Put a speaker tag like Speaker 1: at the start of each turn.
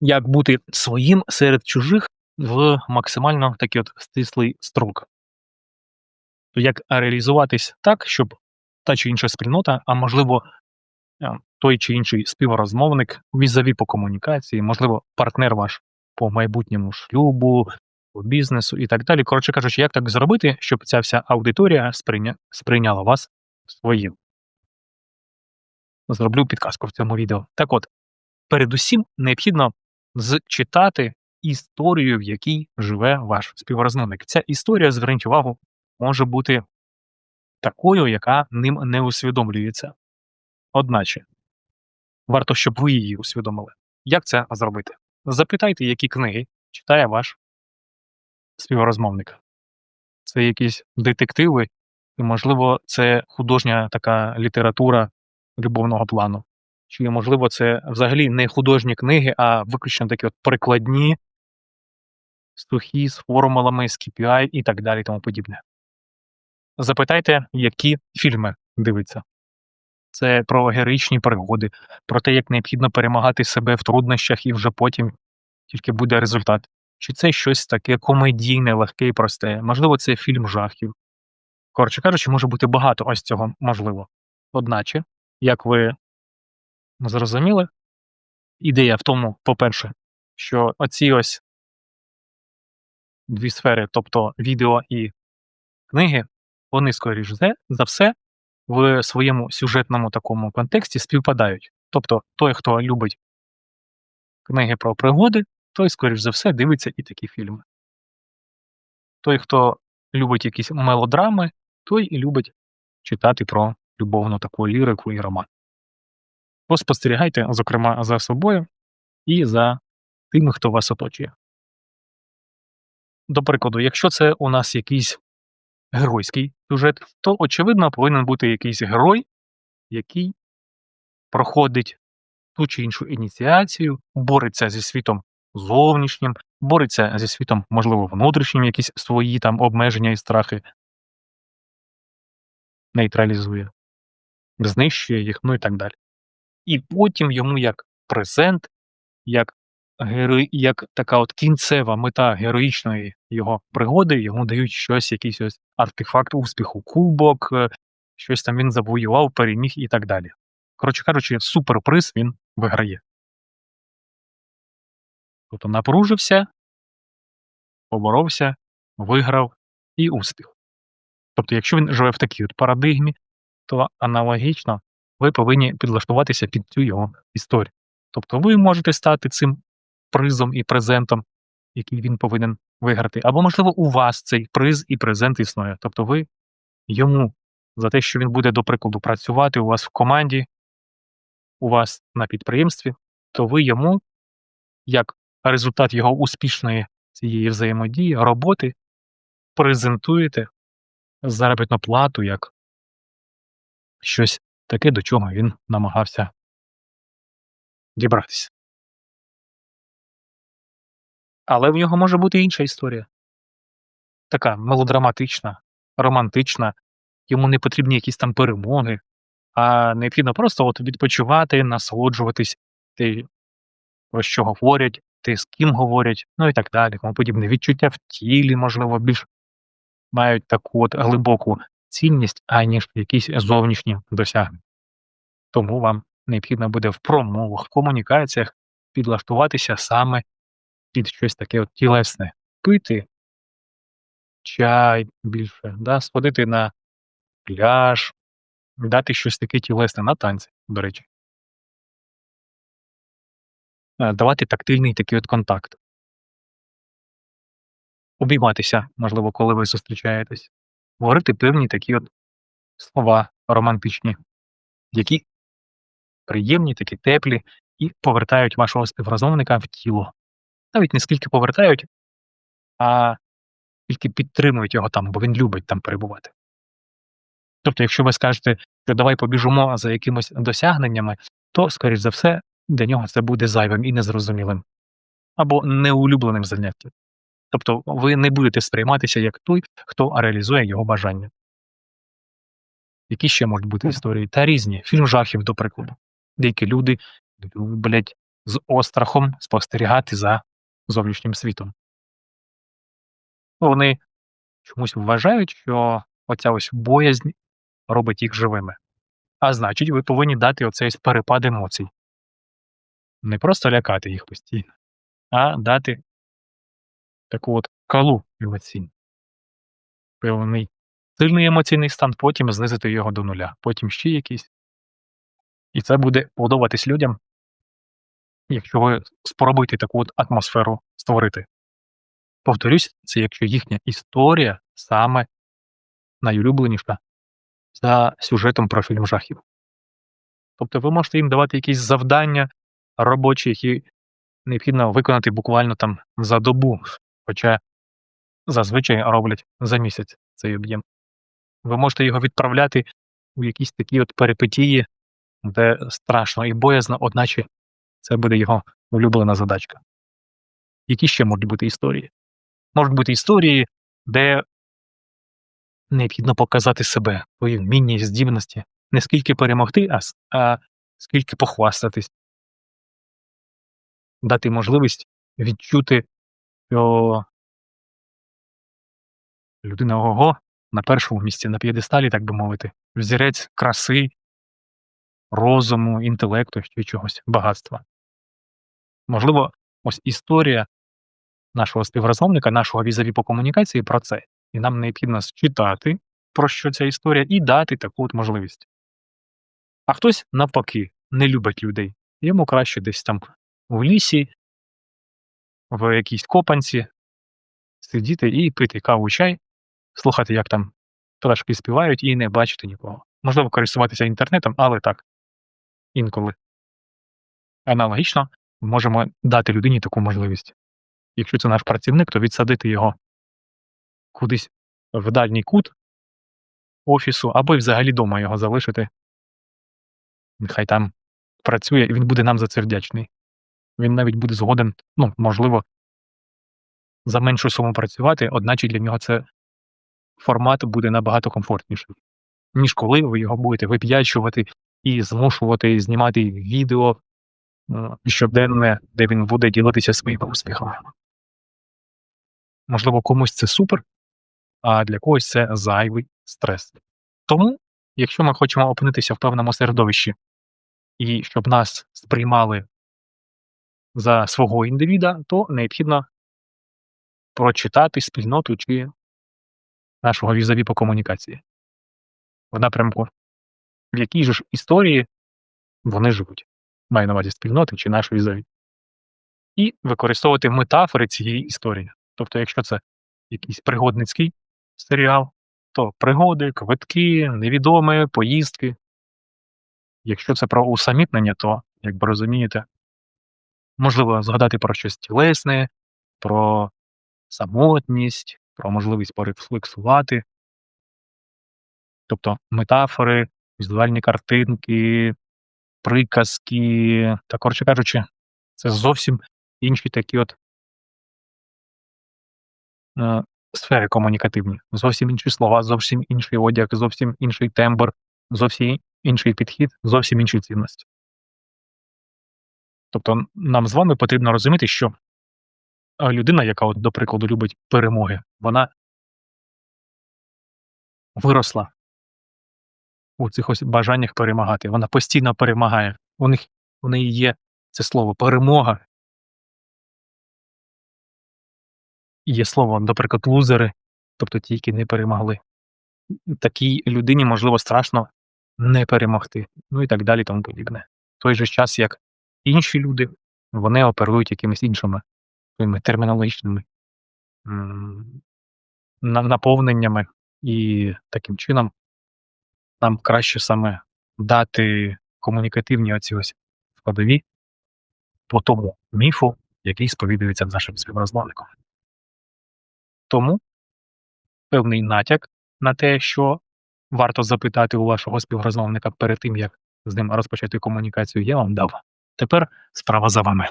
Speaker 1: як бути своїм серед чужих в максимально такий от стислий строк. Як реалізуватись так, щоб та чи інша спільнота, а можливо, той чи інший співрозмовник, візаві по комунікації, можливо, партнер ваш по майбутньому шлюбу, по бізнесу і так далі. Коротше кажучи, як так зробити, щоб ця вся аудиторія сприйня... сприйняла вас своїм. Зроблю підказку в цьому відео. Так от, передусім необхідно зчитати історію, в якій живе ваш співрозмовник. Ця історія, зверніть увагу, може бути такою, яка ним не усвідомлюється. Одначе, варто, щоб ви її усвідомили. Як це зробити? Запитайте, які книги читає ваш співрозмовник. Це якісь детективи, і, можливо, це художня така література любовного плану. Чи, можливо, це взагалі не художні книги, а виключно такі от прикладні, сухі з формулами, з KPI і так далі, і тому подібне. Запитайте, які фільми дивиться. Це про героїчні пригоди, про те, як необхідно перемагати себе в труднощах і вже потім тільки буде результат. Чи це щось таке комедійне, легке і просте? Можливо, це фільм жахів. Коротше кажучи, може бути багато ось цього можливо. Одначе, як ви зрозуміли, ідея в тому, по-перше, що оці ось дві сфери, тобто відео і книги, вони, скоріш за- все, в своєму сюжетному такому контексті співпадають. Тобто, той, хто любить книги про пригоди, той, скоріш за все, дивиться і такі фільми. Той, хто любить якісь мелодрами, той і любить читати про любовну таку лірику і роман. Поспостерігайте, зокрема, за собою і за тими, хто вас оточує. До прикладу, якщо це у нас якийсь геройський сюжет, то очевидно повинен бути якийсь герой, який проходить ту чи іншу ініціацію, бореться зі світом зовнішнім, бореться зі світом, можливо, внутрішнім, якісь свої там обмеження і страхи, нейтралізує, знищує їх, ну і так далі. І потім йому як презент, як герой, як така от кінцева мета героїчної його пригоди, йому дають щось, якийсь ось артефакт успіху, кубок, е, щось там він завоював, переміг і так далі. Коротше кажучи, суперприз він виграє. Тобто напружився, поборовся, виграв і успіх. Тобто, якщо він живе в такій от парадигмі, то аналогічно ви повинні підлаштуватися під цю його історію. Тобто ви можете стати цим призом і презентом, який він повинен виграти. Або, можливо, у вас цей приз і презент існує. Тобто ви йому за те, що він буде, до прикладу, працювати у вас в команді, у вас на підприємстві, то ви йому, як результат його успішної цієї взаємодії, роботи, презентуєте заробітну плату як щось таке, до чого він намагався дібратися. Але в нього може бути інша історія. Така мелодраматична, романтична, йому не потрібні якісь там перемоги, а необхідно просто от відпочивати, насолоджуватись те, про що говорять, те, з ким говорять, ну і так далі, тому подібне. Відчуття в тілі, можливо, більш мають таку от глибоку цінність, аніж якісь зовнішні досягнення. Тому вам необхідно буде в промовах, в комунікаціях підлаштуватися саме під щось таке от тілесне. Пити чай більше, да, сходити на пляж, дати щось таке тілесне на танці, до речі. Е, Давати тактильний такий от контакт. Обійматися, можливо, коли ви зустрічаєтесь. Говорити певні такі от слова романтичні, які приємні, такі теплі, і повертають вашого співрозмовника в тіло. Навіть не скільки повертають, а тільки підтримують його там, бо він любить там перебувати. Тобто, якщо ви скажете, що давай побіжимо за якимось досягненнями, то, скоріш за все, для нього це буде зайвим і незрозумілим або неулюбленим заняттям. Тобто ви не будете сприйматися як той, хто реалізує його бажання. Які ще можуть бути історії? Та різні. Фільм жахів, до прикладу. Деякі люди люблять з острахом спостерігати за зовнішнім світом. Вони чомусь вважають, що оця ось боязнь робить їх живими. А значить, ви повинні дати оцей перепад емоцій. Не просто лякати їх постійно, а дати таку от калу емоційну. Певний сильний емоційний стан, потім знизити його до нуля, потім ще якийсь. І це буде подобатись людям, якщо ви спробуєте таку от атмосферу створити. Повторюсь, це якщо їхня історія саме найулюбленіша за сюжетом про фільм жахів. Тобто ви можете їм давати якісь завдання робочі, які необхідно виконати буквально там за добу, хоча зазвичай роблять за місяць цей об'єм. Ви можете його відправляти у якісь такі от перипетії, де страшно і боязно, одначе це буде його улюблена задачка. Які ще можуть бути історії? Можуть бути історії, де необхідно показати себе, свої вміння і здібності, не скільки перемогти, а, а скільки похвастатись, дати можливість відчути, що людина ого на першому місці, на п'єдесталі, так би мовити, взірець краси, розуму, інтелекту чи чогось багатства. Можливо, ось історія нашого співрозмовника, нашого візаві по комунікації про це. І нам необхідно читати, про що ця історія, і дати таку от можливість. А хтось, навпаки, не любить людей. Йому краще десь там в лісі, в якійсь копанці сидіти і пити каву чай, слухати, як там пташки співають, і не бачити нікого. Можливо, користуватися інтернетом, але так, інколи. Аналогічно можемо дати людині таку можливість. Якщо це наш працівник, то відсадити його кудись в дальній кут офісу, або й взагалі дома його залишити. Нехай там працює, і він буде нам за це вдячний. Він навіть буде згоден, ну, можливо, за меншу суму працювати, одначе для нього це формат буде набагато комфортніший, ніж коли ви його будете вип'ячувати і змушувати знімати відео щоденне, де він буде ділитися своїми успіхами. Можливо, комусь це супер, а для когось це зайвий стрес. Тому, якщо ми хочемо опинитися в певному середовищі, і щоб нас сприймали за свого індивіда, то необхідно прочитати спільноту чи нашого візаві по комунікації в напрямку, в якій ж історії вони живуть. Маю на увазі спільноти чи нашої візаві. І використовувати метафори цієї історії. Тобто, якщо це якийсь пригодницький серіал, то пригоди, квитки, невідоме, поїздки. Якщо це про усамітнення, то, як ви розумієте, можливо згадати про щось тілесне, про самотність, про можливість порефлексувати. Тобто метафори, візуальні картинки, приказки, та коротше кажучи, це зовсім інші такі от е, сфери комунікативні. Зовсім інші слова, зовсім інший одяг, зовсім інший тембр, зовсім інший підхід, зовсім інші цінності. Тобто нам з вами потрібно розуміти, що людина, яка, от, до прикладу, любить перемоги, вона виросла у цих ось бажаннях перемагати. Вона постійно перемагає. У них у неї є це слово перемога. Є слово, наприклад, лузери, тобто ті, які не перемогли. Такій людині, можливо, страшно не перемогти. Ну і так далі, тому подібне. В той же час, як інші люди, вони оперують якимись іншими своїми термінологічними наповненнями, і таким чином нам краще саме дати комунікативні оці ось складові по тому міфу, який сповідується нашим співрозмовником. Тому певний натяк на те, що варто запитати у вашого співрозмовника перед тим, як з ним розпочати комунікацію, я вам дав. Тепер справа за вами.